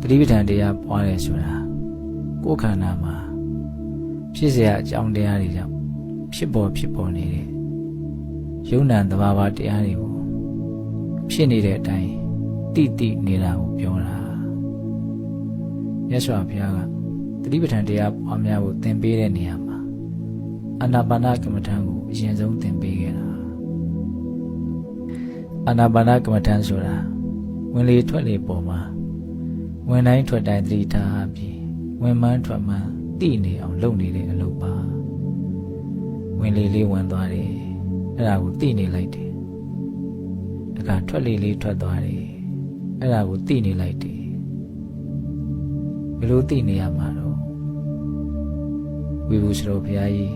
တတိပဋ္ဌာန်တရားပွားတယ်ဆိုတာကိုယ်ခန္ဓာမှာဖြစ်เสียအကြောင်းတရားတွေကြောင့်ဖြစ်ပေါ်ဖြစ်ပေါ်နေတဲ့ယုံ nant သဘာဝတရားတွေကိုဖြစ်နေတဲ့အတိုင်းတိတိနေတာကိုပြောတာမြတ်စွာဘုရားကတတိပဋ္ဌာန်တရားပွားများဖို့သင်ပေးတဲ့နေရာမှာအာနာပါနကမ္မထံကိုအရင်ဆုံးသင်ပေးခဲ့တာအာနာပါနကမ္မထံဆိုတာဝင်လေထွက်လေပေါ်မှာ ဝင်တိုင်းထွက်တိုင်းသတိထားပြီးဝင်မှန်းထွက်မှန်းတိနေအောင်လုပ်နေတဲ့အလုပ်ပါဝင်လေလေးဝင်သွားတယ်အဲ့ဒါကိုတိနေလိုက်တယ်တခါထွက်လေလေးထွက်သွားတယ်အဲ့ဒါကိုတိနေလိုက်တယ်ဘယ်လိုတိနေရမှာတော့ဝိဘူးစတော်ဘုရားကြီး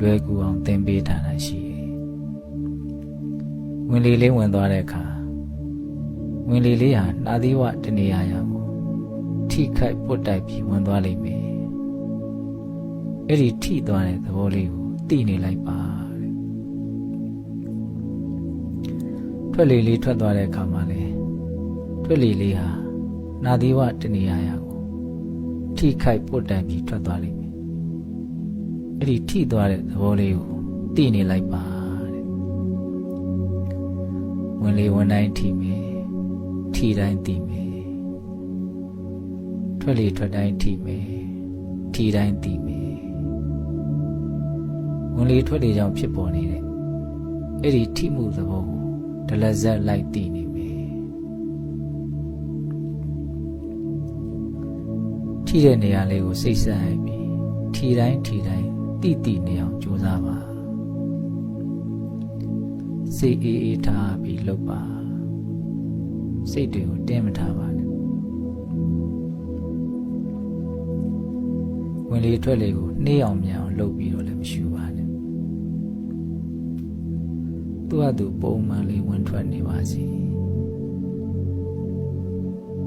လွယ်ကူအောင်သင်ပေးထားတာရှိတယ်ဝင်လေလေးဝင်သွားတဲ့အခါဝင်လေလေးဟာနာသီဝတနေရာရာကို ထိခိုက်ပုတ်တိုက်ပြီးဝင်သွားလိမ့်မယ်အဲ့ဒီထိသွားတဲ့သဘောလေးကိုသိနေလိုက်ပါတဲ့ထွက်လေလေးထွက်သွားတဲ့အခါမှာလေထွက်လေလေးဟာနာသီဝတနေရာရာကိုထိခိုက်ပုတ်တိုက်ပြီးထွက်သွားလိမ့်မယ်အဲ့ဒီထိသွားတဲ့သဘောလေးကိုသိနေလိုက်ပါတဲ့ဝင်လေဝင်တိုင်းထိမယ်ထိတိုင်းသိမယ် ထွက်လေထွက်တိုင်းထိမယ်ထိတိုင်းသိမယ်ဝင်လေထွက်လေကြောင့်ဖြစ်ပေါ်နေတဲ့အဲ့ဒီထိမှုသဘောကိုဒလဇက်လိုက်သိနေမယ်ထိတဲ့နေရာလေးကိုစိတ်ဆက်ပြီးထိတိုင်းထိတိုင်းတိတိနေအောင်ကြိုးစားပါစိတ်အေးအေးထားပြီးလုပ်ပါစိတ်တွေကိုတင်းမထားပါနဲ့ ဝင်လေထွက်လေကိုနှေးအောင်မြန်အောင်လုပ်ပြီးတော့လည်းမရှိပါနဲ့သူ့ဟာသူပုံမှန်လေးဝင်ထွက်နေပါစေ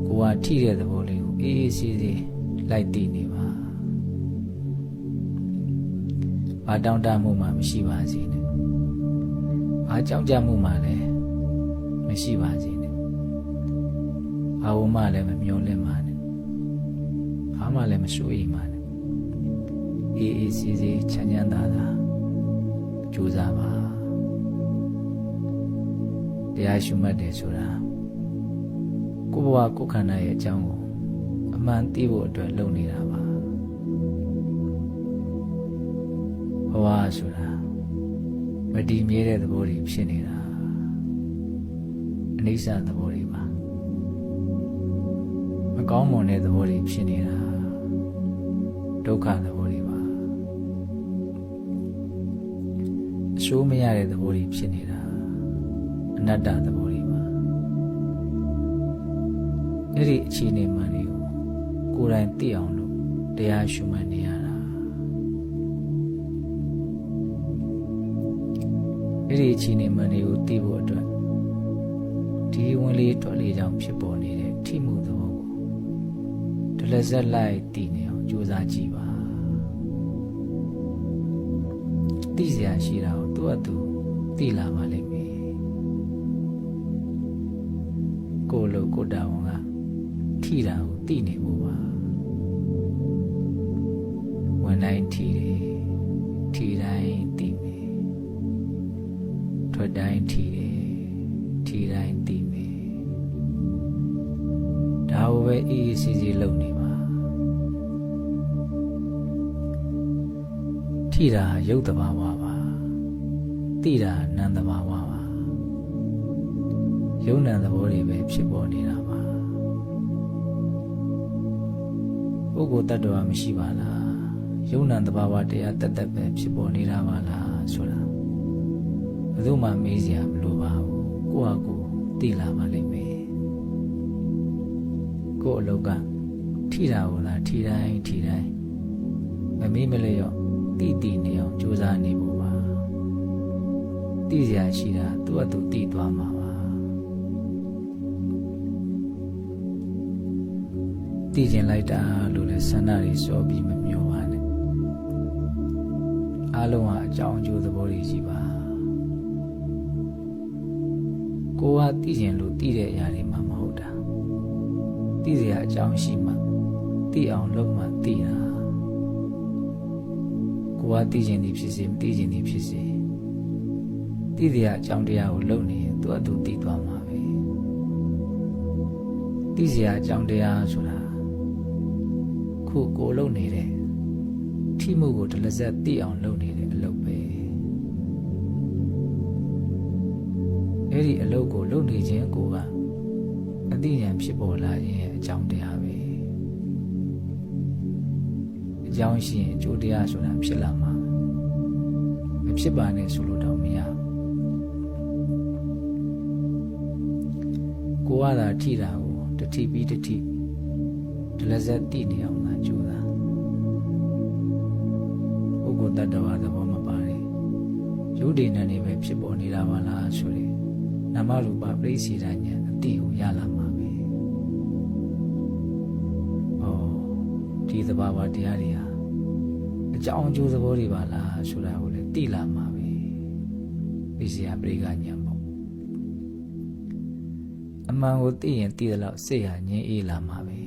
ကိုကထိတဲ့သဘောလေးကိုအေးအေးဆေးဆေးလိုက်တည်နေပါဘာတောင်းတမှုမှမရှိပါစေနဲ့ဘာကြောက်ကြမှုမှလည်းမရှိပါစေနဲ့ဘာဝမှလည်းမမျောလင့်ပါနဲ့ဘာမှလည်းမစိုးရိမ်ပါနဲ့ အေးအေးဆေးဆေးချမ်းချမ်းသာသာကြိုးစားပါတရားရှုမှတ်တယ်ဆိုတာကိုယ်ဘဝကိုယ်ခန္ဓာရဲ့အကြောင်းကိုအမှန်သိဖို့အတွက်လုပ်နေတာပါဘဝဆိုတာမတည်မြဲတဲ့သဘောတွေဖြစ်နေတာအနိစ္စသဘောတွေပါမကောင်းမွန်တဲ့သဘောတွေဖြစ်နေတာဒုက္ခသဘော အဆိုးမရတဲ့သဘောတွေဖြစ်နေတာအနတ္တသဘောတွေပါအဲ့ဒီအခြေအနေမှန်တွေကိုကိုယ်တိုင်သိအောင်လို့တရားရှုမှတ်နေရတာအဲ့ဒီအခြေအနေမှန်တွေကိုသိဖို့အတွက်ဒီဝင်လေထွက်လေကြောင့်ဖြစ်ပေါ်နေတဲ့ထိမှုသဘောကိုဒလဇက်လိုက်သိနေအောင်ကြိုးစားကြည့်ပါ သိစရာရှိတာကိုသူ့အတူသိလာပါလိမ့်မယ်ကိုယ်လိုကိုယ်တာဝန်ကထိတာကိုသိနေဖို့ပါဝင်တိုင်းထိတယ်ထိတိုင်းသိမယ်ထွက်တိုင်းထိတယ်ထိတိုင်းသိမယ်ဒါကိုပဲအေးအေးဆေးဆေးလုပ်နေပါ ထိတာရုပ်တဘာဝပါသိတာနံတဘာဝပါယုံနံသဘောတွေပဲဖြစ်ပေါ်နေတာပါပုဂ္ဂိုလ်တ attva မရှိပါလားယုံနံသဘာဝတရားတက်တက်ပဲဖြစ်ပေါ်နေတာပါလားဆိုတာဘယ်သူမှမေးစရာမလိုပါဘူးကိုယ့်ဟာကိုယ်သိလာပါလိမ့်မယ်ကိုယ့်အလောက်ကထိတာကိုလားထိတိုင်းထိတိုင်းမမေးမလျော့ တိတိနေအောင်ကြိုးစားနေဖို့ပါတိစရာရှိတာသူ့အတူတိသွားမှာပါတိကျင်လိုက်တာလို့လဲဆန္ဒတွေစောပြီးမမျောပါနဲ့အလုံးဟာအကြောင်းအကျိုးသဘောတွေရှိပါကိုကတိကျင်လို့တိတဲ့အရာတွေမှမဟုတ်တာတိစရာအကြောင်းရှိမှတိအောင်လုပ်မှတိတာ ကိုကသိခြင်းသည်ဖြစ်စေမသိခြင်းသည်ဖြစ်စေသိတဲ့အကြောင်းတရားကိုလုပ်နေရင်သူကသူသိသွားမှာပဲသိစရာအကြောင်းတရားဆိုတာခုကိုလုပ်နေတဲ့ထိမှုကိုတလဇက်သိအောင်လုပ်နေတဲ့အလုပ်ပဲအဲ့ဒီအလုပ်ကိုလုပ်နေခြင်းကိုကအသိဉာဏ်ဖြစ်ပေါ်လာခြင်းရဲ့အကြောင်းတရားပဲ အကြောင်းရှိရင်အကျိုးတရားဆိုတာဖြစ်လာမှာမဖြစ်ပါနဲ့ဆိုလို့တော့မရဘူးကိုကသာထိတာကိုတတိပြီးတတိဒလဇက်တိနေအောင်သာကြိုးစားပုဂ္ဂိုလ်တ attva သဘောမပါတယ်ယုဒိဏနေပဲဖြစ်ပေါ်နေတာပါလားဆိုရင်နာမရူပပြိစီဒဉာဏ်အတိကိုရလာမှာ ဒီသဘာဝတရားတွေဟာအကြောင်းအကျိုးသဘောတွေပါလားဆိုတာကိုလည်းသိလာမှာပဲပြိစီယပရိကဉာဏ်ပေါ့အမှန်ကိုသိရင်သိသလောက်စိတ်ဟာငြင်းအေးလာမှာပဲ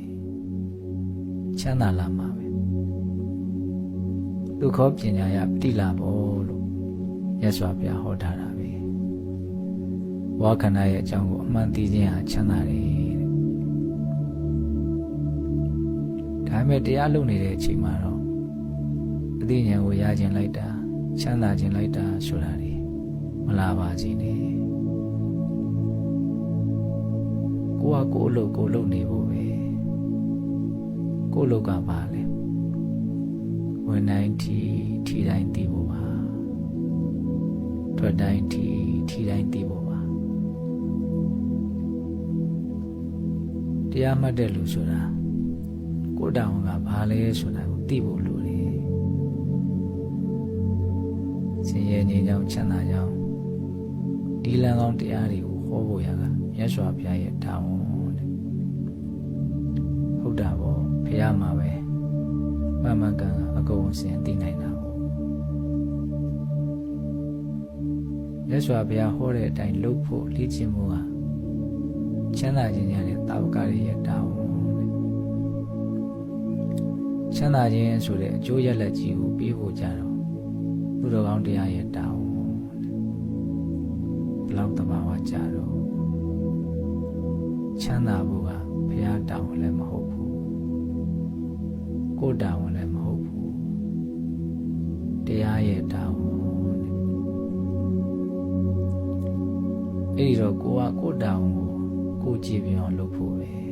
ချမ်းသာလာမှာပဲဒုက္ခပညာယပတိလာဖို့လို့ရသော်ဘုရားဟောထားတာပဲဝါခန္ဓာရဲ့အကြောင်းကိုအမှန်သိခြင်းဟာချမ်းသာတယ် ဒါပေမဲ့တရားလုပ်နေတဲ့အချိန်မှာတော့အသိဉာဏ်ကိုရခြင်းလိုက်တာချမ်းသာခြင်းလိုက်တာဆိုတာလေမလာပါစေနဲ့ကိုကကိုယ်အလုပ်ကိုလုပ်နေဖို့ပဲကိုယ်အလုပ်ကပါလေဝင်တိုင်းထီထီတိုင်းသိဖို့ပါထွက်တိုင်းထီထီတိုင်းသိဖို့ပါတရားမှတ်တဲ့လူဆိုတာ ကိုယ်တောင်ကဘာလဲဆိုတာကိုသိဖို့လိုတယ်ဆင်းရဲငြိမ်းချမ်းချမ်းသာကြောင်းဒီလမ်းကောင်းတရားတွေကိုဟောဖို့ရကမြတ်စွာဘုရားရဲ့တာဝန်တဲ့ဟုတ်တာပေါ့ဘုရားမှာပဲမှန်မှန်ကန်ကန်အကုန်အစင်သိနိုင်တာပေါ့မြတ်စွာဘုရားဟောတဲ့အတိုင်းလုပ်ဖို့လေ့ကျင့်မှုဟာချမ်းသာခြင်းရတဲ့တာဝကရဲ့တာဝန်တဲ့ ချမ်းသာခြင်းဆိုတဲ့အကျိုးရလဒ်ကြီးကိုပေးဖို့ကြတော့သူတော်ကောင်းတရားရဲ့တာဝန်တဲ့ဘလောက်တဘာဝကြတော့ချမ်းသာဖို့ကဘုရားတာဝန်လည်းမဟုတ်ဘူးကိုယ်တာဝန်လည်းမဟုတ်ဘူးတရားရဲ့တာဝန်တဲ့အဲ့ဒီတော့ကိုကကိုယ်တာဝန်ကိုကိုကြည်ပြောင်းလုပ်ဖို့ပဲ